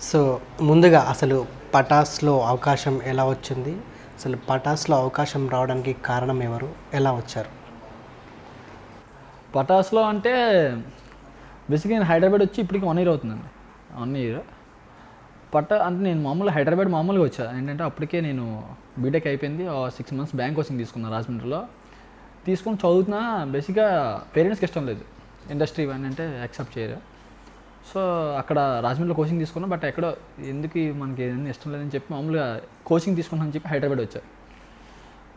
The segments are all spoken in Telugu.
సో ముందుగా అసలు పటాస్లో అవకాశం ఎలా వచ్చింది? అసలు పటాస్లో అవకాశం రావడానికి కారణం ఎవరు? ఎలా వచ్చారు? పటాస్లో అంటే బేసిక్గా నేను హైదరాబాద్ వచ్చి ఇప్పటికి వన్ ఇయర్ అవుతుందండి. One year. పట అంటే నేను మామూలుగా హైదరాబాద్ మామూలుగా వచ్చా. ఏంటంటే అప్పటికే నేను బీటెక్ అయిపోయింది. సిక్స్ మంత్స్ బ్యాంక్ కోచింగ్ తీసుకున్నా రాజమండ్రిలో. తీసుకొని చదువుతున్నా బేసిక్గా పేరెంట్స్కి ఇష్టం లేదు. ఇండస్ట్రీ ఇవన్నీ అంటే యాక్సెప్ట్ చేయరు. సో అక్కడ రాజమండ్రిలో కోచింగ్ తీసుకున్నాం బట్ ఎక్కడో ఎందుకు మనకి ఏదైనా ఇష్టం లేదని చెప్పి మామూలుగా కోచింగ్ తీసుకున్నాను చెప్పి హైదరాబాద్ వచ్చారు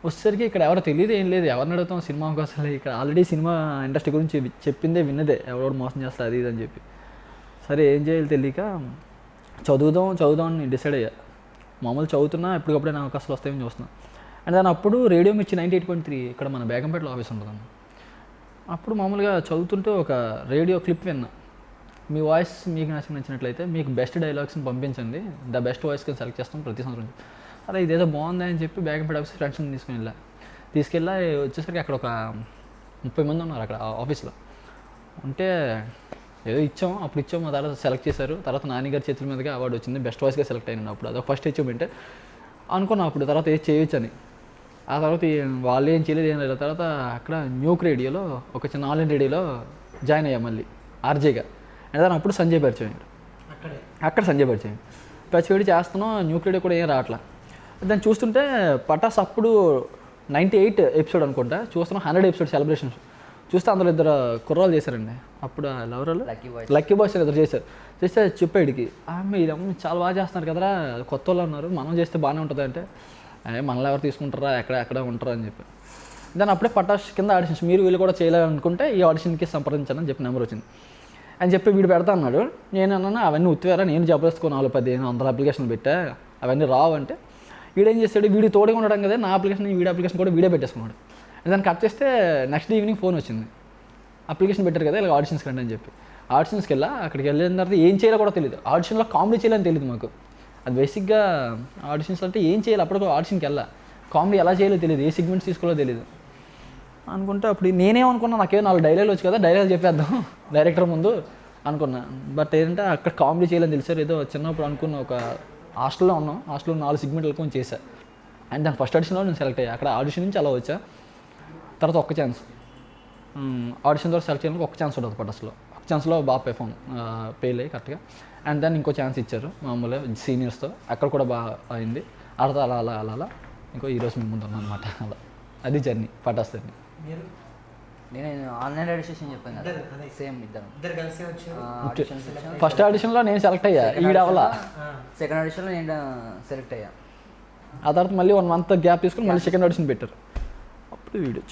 వచ్చేసరికి ఇక్కడ ఎవరో తెలియదు ఏం లేదు. ఎవరిని అడుగుతాం సినిమా అవకాశాలు ఇక్కడ ఆల్రెడీ సినిమా ఇండస్ట్రీ గురించి చెప్పిందే విన్నదే. ఎవరెవరు మోసం చేస్తారు అది ఇది అని చెప్పి. సరే ఏం చేయాలి తెలియక చదువుదాం చదువుదాం అని డిసైడ్ అయ్యా. మామూలు చదువుతున్నా ఎప్పటికప్పుడే నా అవకాశాలు వస్తాయని చూస్తున్నా. అండ్ దాని అప్పుడు రేడియో మిర్చి నైంటీ ఎయిట్ పాయింట్ త్రీ ఇక్కడ మన బేగంపేటలో ఆఫీస్ ఉంటుంది అప్పుడు మామూలుగా చదువుతుంటే ఒక రేడియో క్లిప్ విన్నా. మీ వాయిస్ మీకు నచ్చిన నచ్చినట్లయితే మీకు బెస్ట్ డైలాగ్స్ని పంపించండి. ద బెస్ట్ వాయిస్కి సెలెక్ట్ చేస్తాం ప్రతి సంవత్సరం. అరే ఇదేదో బాగుంది అని చెప్పి బ్యాగంపేట ఆఫీస్ ఫ్రెండ్స్ని తీసుకుని వెళ్ళా. తీసుకెళ్ళా వచ్చేసరికి అక్కడ ఒక ముప్పై మంది ఉన్నారు అక్కడ ఆ ఆఫీస్లో ఉంటే ఏదో ఇచ్చాం అప్పుడు ఇచ్చాం మా తర్వాత సెలెక్ట్ చేశారు. తర్వాత నాన్నగారి చేతుల మీదుగా అవార్డు వచ్చింది. బెస్ట్ వాయిస్గా సెలెక్ట్ అయినా అప్పుడు. అదొక ఫస్ట్ అచీవ్మెంట్ అనుకున్నాం అప్పుడు తర్వాత ఏది చేయొచ్చు అని ఆ తర్వాత వాళ్ళు ఏం చేయలేదు ఏం లేదు. తర్వాత అక్కడ న్యూక్ రేడియోలో ఒక చిన్న ఆన్లైన్ రేడియోలో జాయిన్ అయ్యా మళ్ళీ. ఆర్జేగా. అండ్ దాని అప్పుడు సంజయ్ పరిచయం అక్కడే. అక్కడ సంజయ్ పరిచయం పచ్చివేడి చేస్తున్నాం న్యూక్ రేడియో కూడా ఏం రావట్లా. దాన్ని చూస్తుంటే పటాస్ అప్పుడు నైంటీ ఎయిట్ ఎపిసోడ్ అనుకుంటా చూస్తున్నాం హండ్రెడ్ ఎపిసోడ్ సెలబ్రేషన్స్. చూస్తే అందులో ఇద్దరు కుర్రాలు చేశారండి. అప్పుడు ఎవరు లక్కీ బాయ్స్. ఇద్దరు చేశారు. చేస్తే చెప్పాడికి ఆమె ఇది అమ్మ చాలా బాగా చేస్తున్నారు కదరా కొత్త వాళ్ళు ఉన్నారు మనం చేస్తే బాగానే ఉంటుంది అంటే "ఏ, మనల్ని ఎవరు తీసుకుంటారా ఎక్కడ ఎక్కడ ఉంటారా అని చెప్పి. దాని అప్పుడే పటాష్ కింద ఆడిషన్స్ మీరు వీళ్ళు కూడా చేయాలనుకుంటే ఈ ఆడిషన్కి సంప్రదించాలని చెప్పి నెంబర్ వచ్చింది. అని చెప్పి వీడు పెడతా అన్నాడు. నేను అన్నాను అవన్నీ ఉత్తివారా నేను జబర్దస్త్ నాలుగు పదిహేను వందల అప్లికేషన్లు పెట్టా అవన్నీ రావు అంటే వీడేం చేస్తాడు వీడి తోడుగా ఉండడం కదా నా అప్లికేషన్ వీడి అప్లికేషన్ కూడా వీడే పెట్టేసుకున్నాడు. దాన్ని కట్ చేస్తే నెక్స్ట్ ఈవినింగ్ ఫోన్ వచ్చింది. అప్లికేషన్ పెట్టారు కదా ఇలా ఆడిషన్స్కి రండి అని చెప్పి. ఆడిషన్స్కి వెళ్ళా అక్కడికి వెళ్ళిన తర్వాత ఏం చేయాలో కూడా తెలియదు ఆడిషన్లో కామెడీ చేయాలని తెలియదు మాకు. అది బేసిక్గా ఆడిషన్స్ అంటే ఏం చేయాలి అప్పుడు ఆడిషన్కి వెళ్ళా. కామెడీ ఎలా చేయాలో తెలియదు ఏ సెగ్మెంట్స్ తీసుకోవాలో తెలియదు అనుకుంటే అప్పుడు నేనేమనుకున్నా నాకేం నాలుగు డైలాగులు వచ్చు కదా డైలాగ్ చెప్పేద్దాం. డైరెక్టర్ ముందు అనుకున్నా. బట్ ఏంటంటే అక్కడ కామెడీ చేయాలని తెలిసారు ఏదో చిన్నప్పుడు అనుకున్న ఒక హాస్టల్లో ఉన్నాం. హాస్టల్లో నాలుగు సిగ్మెంట్ వెళ్ళుకొని చేశా. అండ్ దాని ఫస్ట్ ఆడిషన్లో నేను సెలెక్ట్ అయ్యా. అక్కడ ఆడిషన్ నుంచి అలా వచ్చా. తర్వాత ఒక్క ఛాన్స్ ఆడిషన్ hmm, ద్వారా సెలెక్ట్ చేయడానికి ఒక ఛాన్స్ ఉండదు ఉంటుంది అసలు. ఒక ఛాన్స్లో బాగా పెర్ఫామ్ ఫెయిల్ అయ్యి కరెక్ట్గా అండ్ దాన్ని ఇంకో ఛాన్స్ ఇచ్చారు మామూలుగా సీనియర్స్తో అక్కడ కూడా బాగా అయింది. అలా అలా అలా అలా అలా. ఇంకో ఈరోజు మేము ముందు ఉన్నాం అనమాట అలా. అది జర్నీ పటాస్ జర్నీ. మీరు? నేను ఆన్లైన్ రిజిస్ట్రేషన్ చెప్పాను కదా. సేమ్ ఇద్దరు. ఇద్దరు కలిసి వచ్చారు? ఆడిషన్స్ ఇచ్చాం ఫస్ట్ ఆడిషన్లో నేను సెలెక్ట్ అయ్యా ఈడవలా సెకండ్ ఆడిషన్లో నేను సెలెక్ట్ అయ్యా. ఆ తర్వాత మళ్ళీ వన్ మంత్ గ్యాప్ తీసుకుని మళ్ళీ సెకండ్ ఆడిషన్ పెట్టారు. అప్పుడు వీడియో